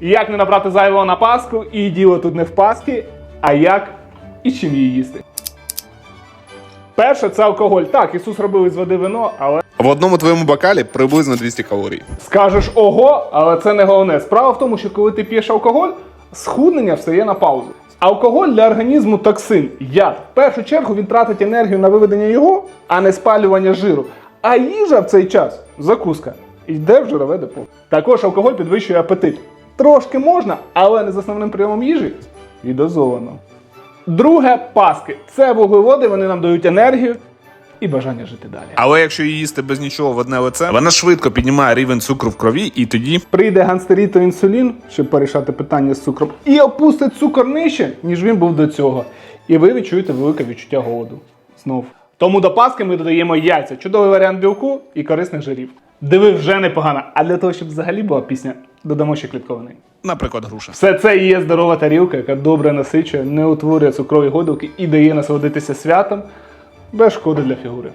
Як не набрати зайвого на паску, і діло тут не в паски, а як і чим її їсти. Перше це алкоголь. Так, Ісус робив із води вино, але В одному твоєму бокалі приблизно 200 калорій. скажеш ого, але це не головне. Справа в тому, що коли ти п'єш алкоголь, схуднення встає на паузу. Алкоголь для організму токсин, яд. В першу чергу він тратить енергію на виведення його, а не спалювання жиру. А їжа в цей час закуска. Йде в жирове депо. Також алкоголь підвищує апетит. Трошки можна, але не з основним прийомом їжі і дозовано. Друге паски. Це вуглеводи, вони нам дають енергію і бажання жити далі. Але якщо її їсти без нічого в одне лице, вона швидко піднімає рівень цукру в крові, і тоді Прийде ганстеріто інсулін, щоб порішати питання з цукром, і опустить цукор нижче, ніж він був до цього. І ви відчуєте велике відчуття голоду. Знов. Тому до паски ми додаємо яйця, чудовий варіант білку і корисних жирів. Диви вже непогано. А для того, щоб взагалі була пісня, додамо ще клітковини. наприклад, груша. Все це і є здорова тарілка, яка добре насичує, не утворює цукрові годилки і дає насолодитися святом без шкоди для фігури.